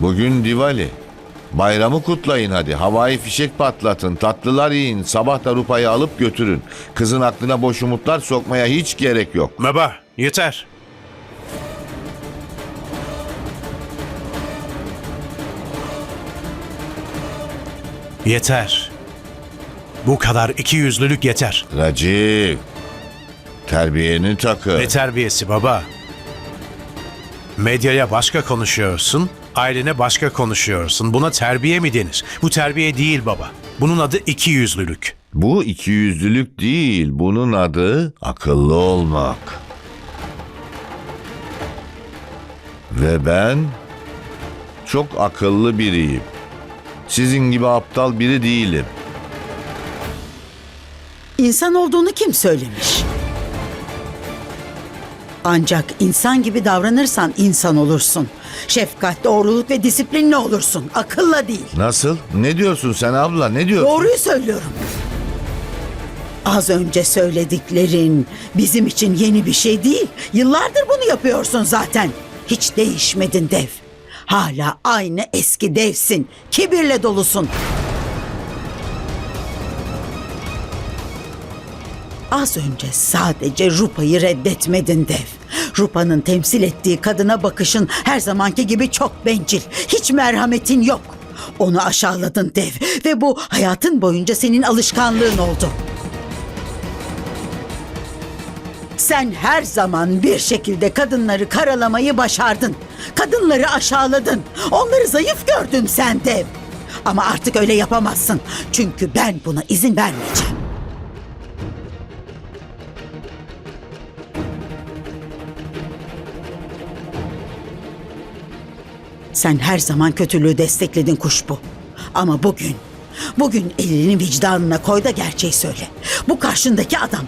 Bugün Diwali. Bayramı kutlayın hadi. Havai fişek patlatın. Tatlılar yiyin. Sabah da Rupa'yı alıp götürün. Kızın aklına boş umutlar sokmaya hiç gerek yok. Baba yeter. Yeter. Bu kadar iki yüzlülük yeter. Raciv. Terbiyeni takı. Ne terbiyesi baba? Medyaya başka konuşuyorsun, ailene başka konuşuyorsun. Buna terbiye mi denir? Bu terbiye değil baba. Bunun adı iki yüzlülük. Bu ikiyüzlülük değil. Bunun adı akıllı olmak. Ve ben çok akıllı biriyim. Sizin gibi aptal biri değilim. İnsan olduğunu kim söylemiş? Ancak insan gibi davranırsan insan olursun. Şefkat, doğruluk ve disiplinli olursun. Akılla değil. Nasıl? Ne diyorsun sen abla? Ne diyorsun? Doğruyu söylüyorum. Az önce söylediklerin bizim için yeni bir şey değil. Yıllardır bunu yapıyorsun zaten. Hiç değişmedin dev. Hala aynı eski devsin. Kibirle dolusun. Az önce sadece Rupa'yı reddetmedin dev. Rupa'nın temsil ettiği kadına bakışın her zamanki gibi çok bencil. Hiç merhametin yok. Onu aşağıladın dev ve bu hayatın boyunca senin alışkanlığın oldu. Sen her zaman bir şekilde kadınları karalamayı başardın. Kadınları aşağıladın. Onları zayıf gördün sen dev. Ama artık öyle yapamazsın. Çünkü ben buna izin vermeyeceğim. Sen her zaman kötülüğü destekledin kuşbu. Ama bugün, bugün elini vicdanına koy da gerçeği söyle. Bu karşındaki adam,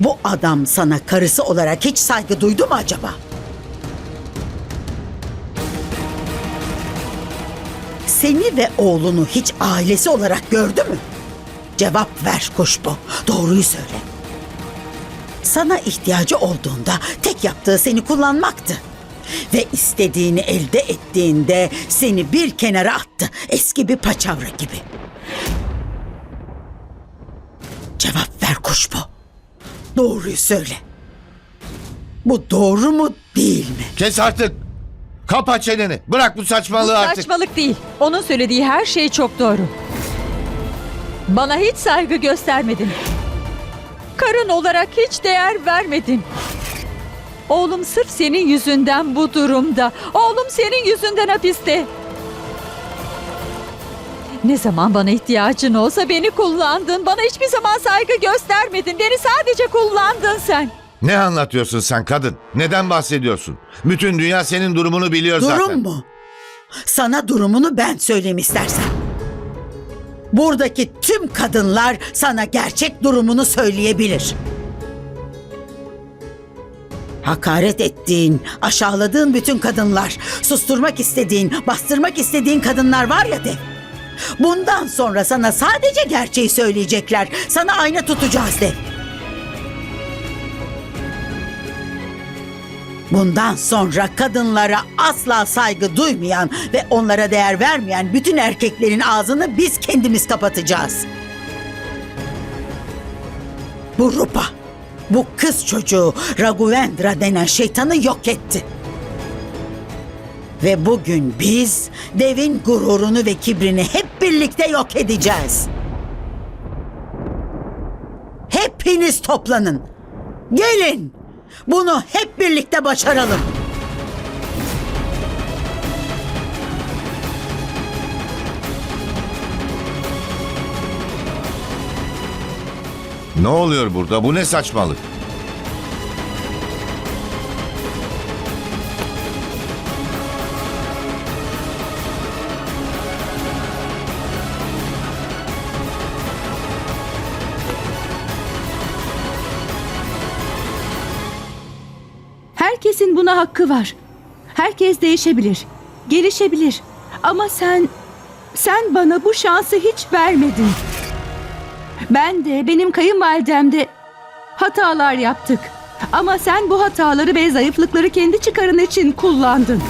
bu adam sana karısı olarak hiç saygı duydu mu acaba? Seni ve oğlunu hiç ailesi olarak gördü mü? Cevap ver kuşbu. Doğruyu söyle. Sana ihtiyacı olduğunda tek yaptığı seni kullanmaktı. Ve istediğini elde ettiğinde seni bir kenara attı. Eski bir paçavra gibi. Cevap ver kuşbu. Doğruyu söyle. Bu doğru mu değil mi? Kes artık. Kapa çeneni. Bırak bu Bu saçmalığı artık. saçmalık değil. Onun söylediği her şey çok doğru. Bana hiç saygı göstermedin. Karın olarak hiç değer vermedin. Oğlum sırf senin yüzünden bu durumda. Oğlum senin yüzünden hapiste. Ne zaman bana ihtiyacın olsa beni kullandın. Bana hiçbir zaman saygı göstermedin. Beni sadece kullandın sen. Ne anlatıyorsun sen kadın? Neden bahsediyorsun? Bütün dünya senin durumunu biliyor zaten. Durum mu? Sana durumunu ben söyleyeyim istersen. Buradaki tüm kadınlar sana gerçek durumunu söyleyebilir. Hakaret ettiğin, aşağıladığın bütün kadınlar, susturmak istediğin, bastırmak istediğin kadınlar var ya de. Bundan sonra sana sadece gerçeği söyleyecekler. Sana ayna tutacağız de. Bundan sonra kadınlara asla saygı duymayan ve onlara değer vermeyen bütün erkeklerin ağzını biz kendimiz kapatacağız. Bu Rupa, bu kız çocuğu Raghavendra denen şeytanı yok etti. Ve bugün biz devin gururunu ve kibrini hep birlikte yok edeceğiz. Hepiniz toplanın. Gelin. Bunu hep birlikte başaralım. Ne oluyor burada? Bu ne saçmalık? Herkesin buna hakkı var. Herkes değişebilir, gelişebilir. Ama sen, sen bana bu şansı hiç vermedin. Ben de, benim kayınvalidem de hatalar yaptık. Ama sen bu hataları ve zayıflıkları kendi çıkarın için kullandın.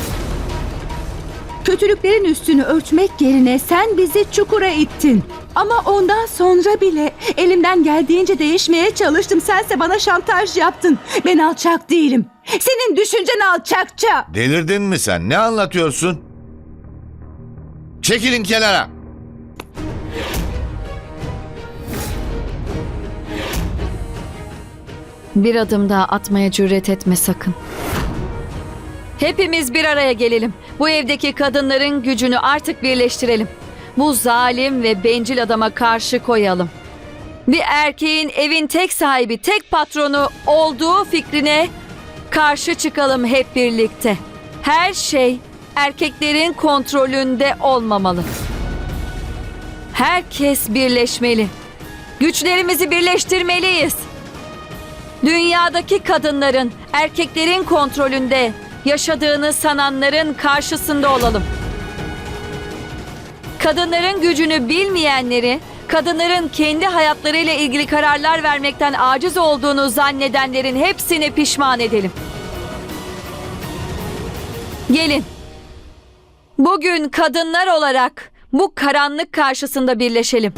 Kötülüklerin üstünü örtmek yerine sen bizi çukura ittin. Ama ondan sonra bile elimden geldiğince değişmeye çalıştım. Sense bana şantaj yaptın. Ben alçak değilim. Senin düşüncen alçakça. Delirdin mi sen? Ne anlatıyorsun? Çekilin kenara. Bir adım daha atmaya cüret etme sakın. Hepimiz bir araya gelelim. Bu evdeki kadınların gücünü artık birleştirelim. Bu zalim ve bencil adama karşı koyalım. Bir erkeğin evin tek sahibi, tek patronu olduğu fikrine karşı çıkalım hep birlikte. Her şey erkeklerin kontrolünde olmamalı. Herkes birleşmeli. Güçlerimizi birleştirmeliyiz. Dünyadaki kadınların erkeklerin kontrolünde yaşadığını sananların karşısında olalım. Kadınların gücünü bilmeyenleri, kadınların kendi hayatlarıyla ilgili kararlar vermekten aciz olduğunu zannedenlerin hepsini pişman edelim. Gelin. Bugün kadınlar olarak bu karanlık karşısında birleşelim.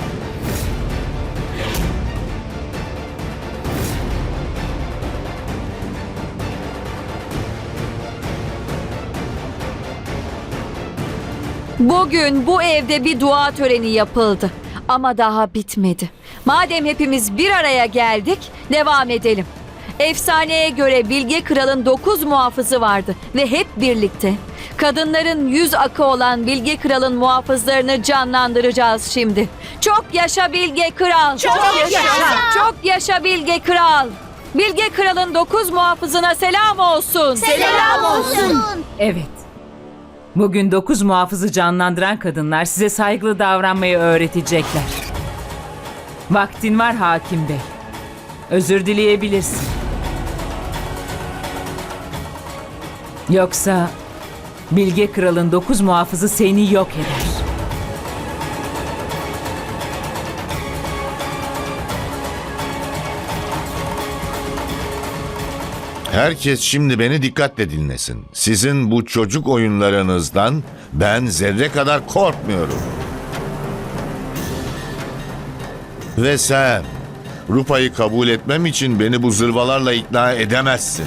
Bugün bu evde bir dua töreni yapıldı. Ama daha bitmedi. Madem hepimiz bir araya geldik, devam edelim. Efsaneye göre Bilge Kral'ın dokuz muhafızı vardı ve hep birlikte kadınların yüz akı olan Bilge Kral'ın muhafızlarını canlandıracağız şimdi. Çok yaşa Bilge Kral! Çok, yaşa! Çok yaşa Bilge Kral! Bilge Kral'ın dokuz muhafızına selam olsun. Selam olsun. Evet. Bugün dokuz muhafızı canlandıran kadınlar size saygılı davranmayı öğretecekler. Vaktin var hakim bey. Özür dileyebilirsin. Yoksa Bilge Kral'ın dokuz muhafızı seni yok eder. Herkes şimdi beni dikkatle dinlesin. Sizin bu çocuk oyunlarınızdan ben zerre kadar korkmuyorum. Ve sen Rupa'yı kabul etmem için beni bu zırvalarla ikna edemezsin.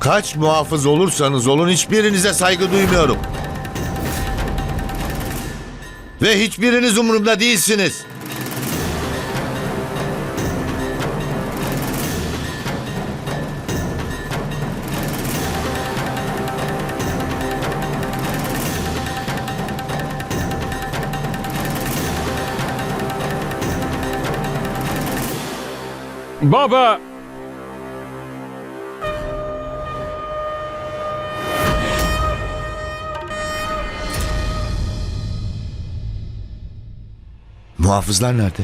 Kaç muhafız olursanız olun hiçbirinize saygı duymuyorum. Ve hiçbiriniz umurumda değilsiniz. Baba! Muhafızlar nerede?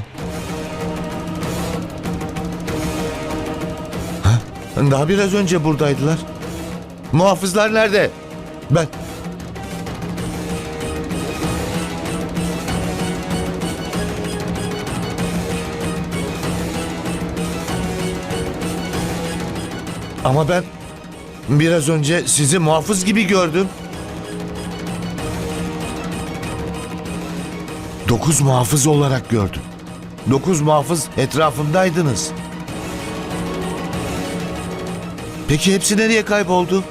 Ha? Daha biraz önce buradaydılar. Muhafızlar nerede? Ben... Ama ben biraz önce sizi muhafız gibi gördüm. Dokuz muhafız olarak gördüm. Dokuz muhafız etrafımdaydınız. Peki hepsi nereye kayboldu?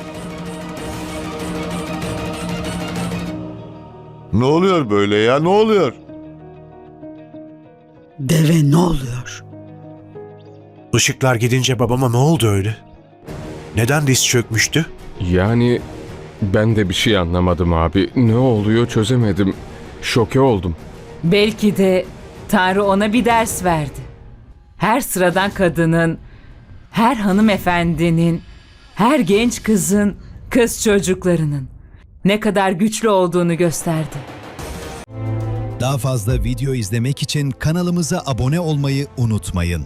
Ne oluyor böyle ya? Ne oluyor? Deve ne oluyor? Işıklar gidince babama ne oldu öyle? Neden diz çökmüştü? Yani ben de bir şey anlamadım abi. Ne oluyor çözemedim. Şoke oldum. Belki de Tanrı ona bir ders verdi. Her sıradan kadının, her hanımefendinin, her genç kızın, kız çocuklarının ne kadar güçlü olduğunu gösterdi. Daha fazla video izlemek için kanalımıza abone olmayı unutmayın.